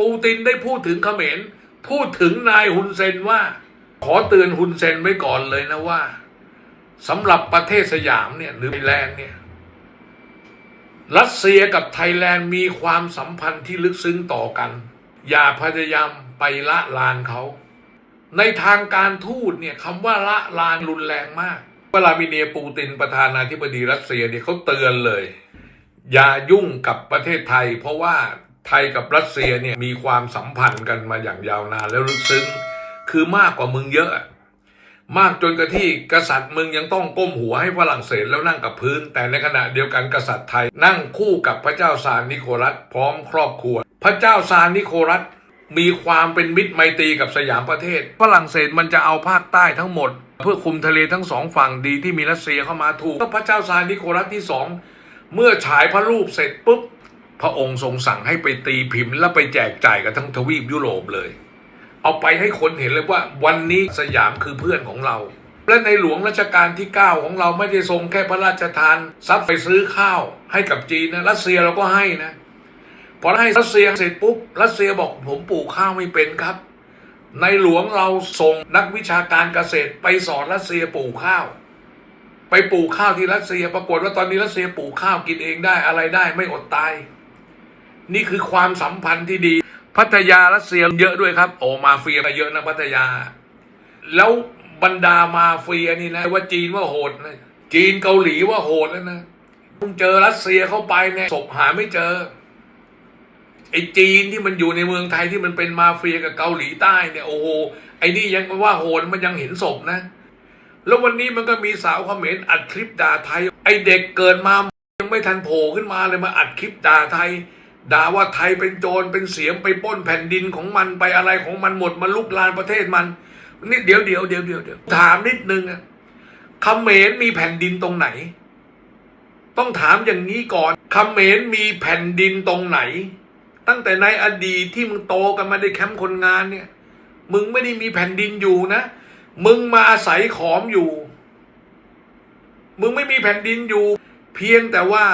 ปูตินได้พูดถึงเขมรพูดถึงนายฮุนเซนว่า ขอเตือนฮุนเซนไว้ก่อนเลยนะว่าสำหรับประเทศสยามเนี่ยหรือไทยแลนด์เนี่ยรัสเซียกับไทยแลนด์มีความสัมพันธ์ที่ลึกซึ้งต่อกัน อย่าพยายามไปละลานเขา ในทางการทูตเนี่ยคำว่าละลานรุนแรงมากวลามิเนียปูตินประธานาธิบดีรัสเซียเนี่ยเขาเตือนเลย อย่ายุ่งกับประเทศไทย เพราะว่า ไทยกับรัสเซียเนี่ยมีความสัมพันธ์กันมาอย่างยาวนานแล้วลึกซึ้ง คือมากกว่ามึงเยอะ มากจนกระที่กษัตริย์มึงยังต้องก้มหัวให้ฝรั่งเศสแล้วนั่งกับพื้น แต่ในขณะเดียวกันกษัตริย์ไทยนั่งคู่กับพระเจ้าซาร์นิโคลัสพร้อมครอบครัว พระเจ้าซาร์นิโคลัสมีความเป็นมิตรไมตรีกับสยามประเทศ ฝรั่งเศสมันจะเอาภาคใต้ทั้งหมด เพื่อคุมทะเลทั้งสองฝั่งดีที่มีรัสเซียเข้ามาถูกพระเจ้าซาร์นิโคลัสที่สองเมื่อฉายพระรูปเสร็จปุ๊บ พระองค์ทรงสั่งให้ไปตีพิมพ์ แล้วไปแจกจ่ายกับทั้งทวีปยุโรปเลย เอาไปให้คนเห็นเลยว่าวันนี้สยามคือเพื่อนของเรา และในหลวงรัชกาลที่ 9 ของเราไม่ได้ทรงแค่พระราชทานทรัพย์ไปซื้อข้าวให้กับจีนนะรัสเซียเราก็ให้นะพอให้รัสเซียเสร็จปุ๊บรัสเซียบอกผมปลูกข้าวไม่เป็นครับ ในหลวงเราส่งนักวิชาการเกษตรไปสอนรัสเซียปลูกข้าว ไปปลูกข้าวที่รัสเซียปรากฏว่าตอนนี้รัสเซียปลูกข้าวกินเองได้อะไรได้ไม่อดตาย นี่คือความสัมพันธ์ที่ดี พัทยารัสเซียเยอะด้วยครับ โอมาเฟียเยอะนะพัทยา แล้วบรรดามาเฟียนี่นะว่าจีนว่าโหดนะจีนเกาหลีว่าโหดแล้วนะมึงเจอรัสเซียเข้าไปเนี่ยศพหาไม่เจอไอ้จีนที่มันอยู่ในเมืองไทยที่มันเป็นมาเฟียกับเกาหลีใต้เนี่ยโอ้โหไอ้นี่ยังว่าโหดมันยังเห็นศพนะ แล้ววันนี้มันก็มีสาวเขมรอัดคลิปด่าไทย ไอ้เด็กเกิดมายังไม่ทันโผล่ขึ้นมาเลยมาอัดคลิปด่าไทย ด่าว่าไทยเป็นโจรเป็นเสียมไปป้นแผ่นดินของมันไปอะไรของมันหมดมาลุกลานประเทศมันนี่เดี๋ยวเดี๋ยวเดี๋ยวเดี๋ยวเดี๋ยวถามนิดนึงอะเขมรมีแผ่นดินตรงไหน ต้องถามอย่างนี้ก่อนเขมรมีแผ่นดินตรงไหน ตั้งแต่ในอดีตที่มึงโตกันมาในแคมป์คนงานเนี่ย มึงไม่ได้มีแผ่นดินอยู่นะ มึงมาอาศัยขอมอยู่ มึงไม่มีแผ่นดินอยู่ เพียงแต่ว่า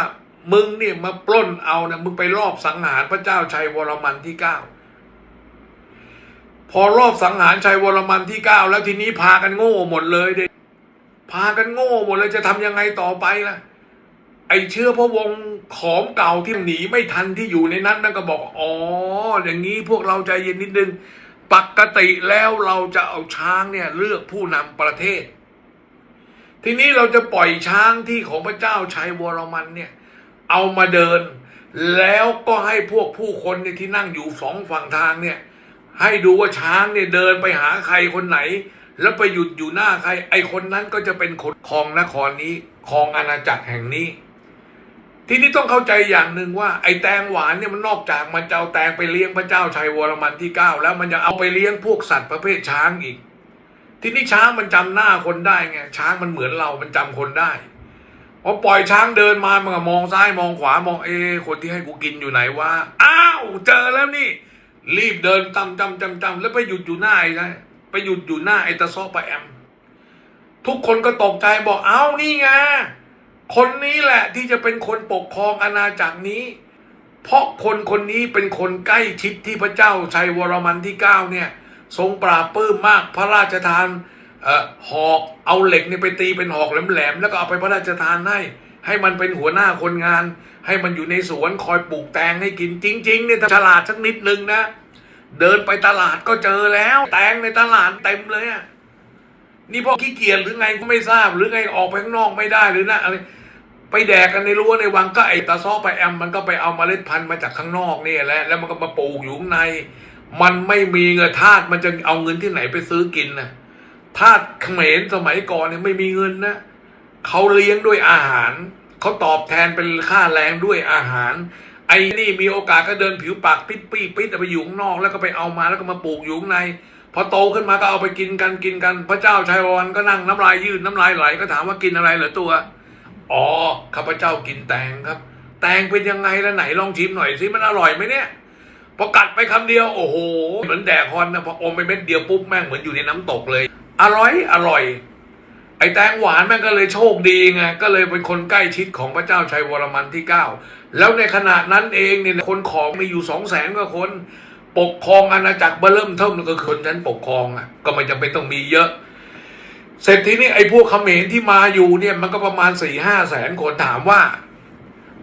มึงเนี่ยมาปล้นเอานะมึงไปรอบสังหารพระเจ้าชัยวรมันที่เก้าพอรอบสังหารชัยวรมันที่เก้าแล้วทีนี้พากันโง่หมดเลยเด็พากันโง่หมดเลยจะทำยังไงต่อไปล่ะ ไอเชื้อพระวงศ์ขอมเก่าที่หนีไม่ทันที่อยู่ในนั้นนั่นก็บอกอ๋ออย่างนี้พวกเราใจเย็นนิดนึงปกติแล้วเราจะเอาช้างเนี่ยเลือกผู้นำประเทศ ทีนี้เราจะปล่อยช้างที่ของพระเจ้าชัยวรมันเนี่ย เอามาเดิน แล้วก็ให้พวกผู้คนเนี่ยที่นั่งอยู่สองฝั่งทางเนี่ย ให้ดูว่าช้างเนี่ยเดินไปหาใครคนไหน แล้วไปหยุดอยู่หน้าใคร ไอคนนั้นก็จะเป็นคนครองนครนี้ครองอาณาจักรแห่งนี้ ทีนี้ต้องเข้าใจอย่างหนึ่งว่า ไอแตงหวานเนี่ยมันนอกจากมันจะเอาแตงไปเลี้ยงพระเจ้าชัยวรมันที่เก้าแล้วมันยังเอาไปเลี้ยงพวกสัตว์ประเภทช้างอีก ทีนี้ช้างมันจำหน้าคนได้ไงช้างมันเหมือนเรา มันจำคนได้ พอปล่อยช้างเดินมามันก็มองซ้ายมองขวามองเอ คนที่ให้กูกินอยู่ไหนวะอ้าวเจอแล้วนี่ รีบเดินจำจำจำจำแล้วไปหยุดอยู่หน้าไอ้ไงไปหยุดอยู่หน้าไอ้ตะซอปะแอม ทุกคนก็ตกใจบอกเอ้านี่ไงคนนี้แหละที่จะเป็นคนปกครองอาณาจักรนี้ เพราะคนคนนี้เป็นคนใกล้ชิดที่พระเจ้าชัยวรมันที่เก้าเนี่ย ทรงปราบปื้มมากพระราชทาน หอกเอาเหล็กเนี่ยไปตีเป็นหอกแหลมๆแล้วก็เอาไปพระราชทานให้ ให้มันเป็นหัวหน้าคนงาน ให้มันอยู่ในสวนคอยปลูกแตงให้กินจริงๆเนี่ยฉลาดสักนิดนึงนะ เดินไปตลาดก็เจอแล้ว แตงในตลาดเต็มเลยอะนี่พ่อขี้เกียจหรือไงก็ไม่ทราบหรือไงออกไปข้างนอกไม่ได้หรือนะอะไรไปแดกกันในรั้วในวังก็ไอตาซ้อไปแอมมันก็ไปเอาเมาเล็ดพันธุ์มาจากข้างนอกนี่แหละแล้วมันก็มาปลูกอยู่ข้างใน มันไม่มีเงินทาสมันจะเอาเงินที่ไหนไปซื้อกินน่ะ ทาเขมรสมัยก่อนเนี่ยไม่มีเงินนะเขาเลี้ยงด้วยอาหาร เขาตอบแทนเป็นค่าแรงด้วยอาหาร ไอ้นี่มีโอกาสก็เดินผิวปากปิดปี้ปิดเอาไปอยู่ข้างนอก แล้วก็ไปเอามาแล้วก็มาปลูกอยู่ข้างใน พอโตขึ้นมาก็เอาไปกินกันกินกัน พระเจ้าชัยวรก็นั่งน้ำลายยืดน้ำลายไหลก็ถามว่ากินอะไรเหรอตัว อ๋อข้าพเจ้ากินแตงครับ แตงเป็นยังไงแล้วไหนลองชิมหน่อยสิมันอร่อยไหมเนี่ยพอกัดไปคำเดียวโอ้โห เหมือนแดกฮอนนะพออมไปเม็ดเดียวปุ๊บแม่งเหมือนอยู่ในน้ำตกเลย อร่อยอร่อย ไอ้แตงหวานแม่งก็เลยโชคดีไงก็เลยเป็นคนใกล้ชิดของพระเจ้าชัยวรมันที่เก้าแล้วในขณะนั้นเองเนี่ยคนของมีอยู่สองแสนกว่าคน ปกครองอาณาจักรเบริ่มเทิมก็คนชั้นปกครองอะก็ไม่จำเป็นต้องมีเยอะ เสร็จทีนี้ไอ้พวกเขมรที่มาอยู่เนี่ยมันก็ประมาณสี่ห้าแสนคนถามว่า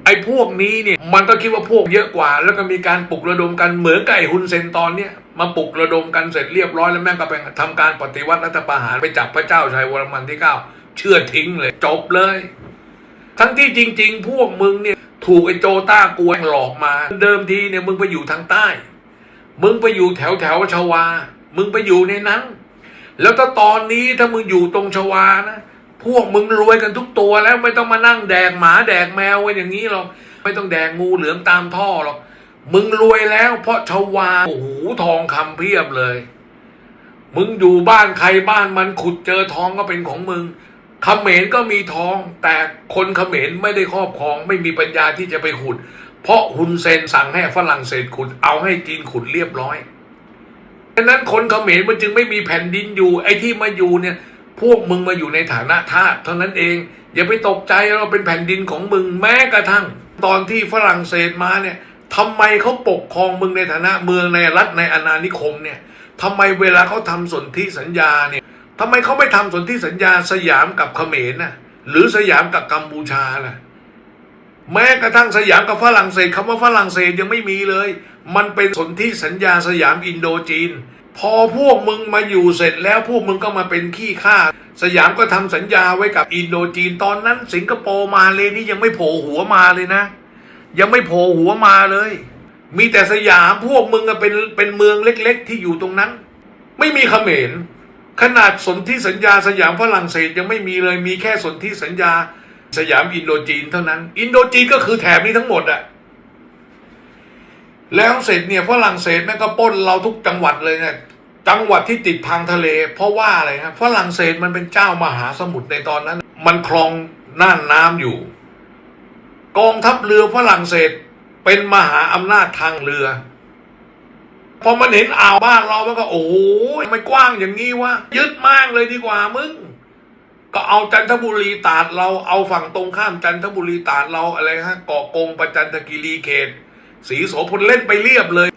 อ้พวกนี้เนี่ยมันก็คิดว่าพวกเยอะกว่า แล้วก็มีการปลุกระดมกันเหมือนไอ้ฮุนเซนตอนเนี้ยมาปลุกระดมกันเสร็จเรียบร้อยแล้วแม่งก็ไปทำการปฏิวัติรัฐประหารไปจับพระเจ้าชัยวรมันที่เก้าเชื่อทิ้งเลยจบเลย ทั้งที่จริง ๆ พวกมึงเนี่ยถูกไอ้โจต้ากวนหลอกมา เดิมทีเนี่ยมึงไปอยู่ทางใต้ มึงไปอยู่แถวแถวชวา มึงไปอยู่ในนั้น แล้วถ้าตอนนี้ถ้ามึงอยู่ตรงชวานะ พวกมึงรวยกันทุกตัวแล้วไม่ต้องมานั่งแดกหมาแดกแมวไว้อย่างนี้หรอกไม่ต้องแดกงูเหลือมตามท่อหรอกมึงรวยแล้วเพราะชาวาโอ้โหทองคำเพียบเลย มึงอยู่บ้านใครบ้านมันขุดเจอทองก็เป็นของมึงเขมรก็มีทอง แต่คนเขมรไม่ได้ครอบครอง ไม่มีปัญญาที่จะไปขุด เพราะฮุนเซนสั่งให้ฝรั่งเศสขุดเอาให้จีนขุดเรียบร้อยดังนั้นคนเขมรมันจึงไม่มีแผ่นดินอยู่ไอ้ที่มาอยู่เนี่ย พวกมึงมาอยู่ในฐานะทาสเท่านั้นเอง อย่าไปตกใจเราเป็นแผ่นดินของมึงแม้กระทั่ง ตอนที่ฝรั่งเศสมาเนี่ยทำไมเขาปกครองมึงในฐานะเมืองในรัฐในอาณานิคมเนี่ยทำไมเวลาเขาทำสนธิสัญญาเนี่ยทำไมเขาไม่ทำสนธิสัญญาสยามกับเขมรน่ะหรือสยามกับกัมพูชาล่ะแม้กระทั่งสยามกับฝรั่งเศสคำว่าฝรั่งเศสยังไม่มีเลย มันเป็นสนธิสัญญาสยามอินโดจีน พอพวกมึงมาอยู่เสร็จแล้วพวกมึงก็มาเป็นขี้ข้าสยามก็ทำสัญญาไว้กับอินโดจีนตอนนั้น สิงคโปร์มาเลยนี่ยังไม่โผล่หัวมาเลยนะ ยังไม่โผล่หัวมาเลย มีแต่สยามพวกมึงเป็นเป็นเมืองเล็ก ๆ ที่อยู่ตรงนั้น ไม่มีเขมรขนาดสนธิสัญญาสยามฝรั่งเศสยังไม่มีเลยมีแค่สนธิสัญญาสยามอินโดจีนเท่านั้น อินโดจีนก็คือแถบนี้ทั้งหมดอะ แล้วเสร็จเนี่ยฝรั่งเศสแม่งก็ป้นเราทุกจังหวัดเลยเนี่ยจังหวัดที่ติดทางทะเล เพราะว่าอะไรครับฝรั่งเศสมันเป็นเจ้ามหาสมุทรในตอนนั้น มันครองน่านน้ำอยู่ กองทัพเรือฝรั่งเศสเป็นมหาอำนาจทางเรือพอมันเห็นอ่าวบ้านเรา มันก็โอ้โหไม่กว้างอย่างนี้วะยึดมากเลยดีกว่ามึง ก็เอาจันทบุรีตาดเราเอาฝั่งตรงข้ามจันทบุรีตาดเราอะไรฮะเกาะกงประจันทกิรีเขต สีโสพลเล่นไปเรียบเลย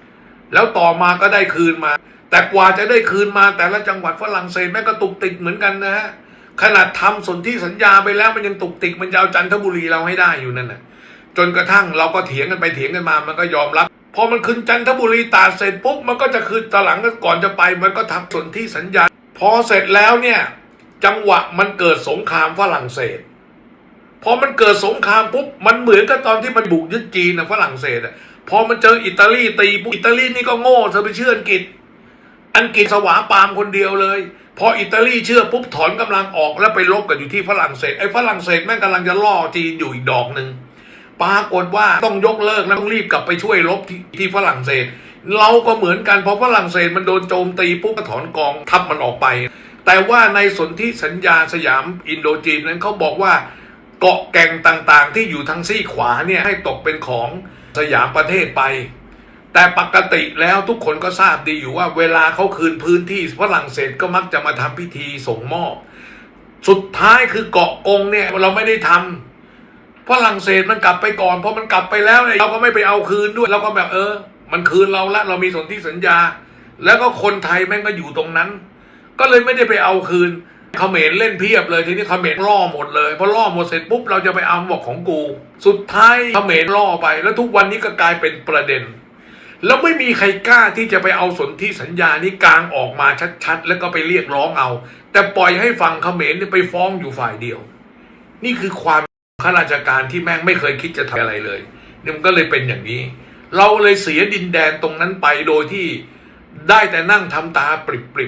แล้วต่อมาก็ได้คืนมา แต่กว่าจะได้คืนมาแต่ละจังหวัดฝรั่งเศสแม่ก็ตุกติกเหมือนกันนะฮะขนาดทำสนธิสัญญาไปแล้วมันยังตุกติกมันจะเอาจันทบุรีเราให้ได้อยู่นั่นน่ะจนกระทั่งเราก็เถียงกันไปเถียงกันมามันก็ยอมรับพอมันคืนจันทบุรีตาเสร็จปุ๊บมันก็จะคืนตอนหลังก่อนจะไป มันก็ทำสนธิสัญญา พอเสร็จแล้วเนี่ยจังหวะมันเกิดสงครามฝรั่งเศสพอมันเกิดสงครามปุ๊บมันเหมือนกับตอนที่มันบุกยึดจีนนะฝรั่งเศสอะ พอมันเจออิตาลีตีปุ๊บอิตาลีนี่ก็โง่เธอไปเชื่ออังกฤษ อังกฤษสวาปามคนเดียวเลย พออิตาลีเชื่อปุ๊บถอนกำลังออกแล้วไปลบกันอยู่ที่ฝรั่งเศสไอ้ฝรั่งเศสแม่งกำลังจะล่อจีนอยู่อีกดอกหนึ่งปรากฏว่าต้องยกเลิกแล้วต้องรีบกลับไปช่วยลบที่ที่ฝรั่งเศส เราก็เหมือนกันพอฝรั่งเศสมันโดนโจมตีปุ๊บก็ถอนกองทัพมันออกไป แต่ว่าในสนธิสัญญาสยามอินโดจีนนั้นเขาบอกว่าเกาะแก่งต่างๆ ที่อยู่ทางซีกขวาเนี่ยให้ตกเป็นของ สยามประเทศไป แต่ปกติแล้วทุกคนก็ทราบดีอยู่ว่า เวลาเขาคืนพื้นที่ฝรั่งเศสก็มักจะมาทำพิธีส่งมอบ สุดท้ายคือเกาะกงเนี่ยเราไม่ได้ทำฝรั่งเศสมันกลับไปก่อนพอมันกลับไปแล้วเนี่ยเราก็ไม่ไปเอาคืนด้วยเราก็แบบเออ มันคืนเราละเรามีสนธิสัญญา แล้วก็คนไทยแม่งก็อยู่ตรงนั้น ก็เลยไม่ได้ไปเอาคืน เขมรเล่นเพียบเลยทีนี้เขมรล่อหมดเลยพอล่อหมดเสร็จปุ๊บเราจะไปเอาบอกของกู สุดท้ายเขมรล่อไป แล้วทุกวันนี้ก็กลายเป็นประเด็น แล้วไม่มีใครกล้าที่จะไปเอาสนธิสัญญานี้กลางออกมาชัดๆ แล้วก็ไปเรียกร้องเอา แต่ปล่อยให้ฝั่งเขมรไปฟ้องอยู่ฝ่ายเดียว นี่คือความข้าราชการที่แม่งไม่เคยคิดจะทำอะไรเลยนี่มันก็เลยเป็นอย่างนี้ เราเลยเสียดินแดนตรงนั้นไปโดยที่ได้แต่นั่งทำตาปริบ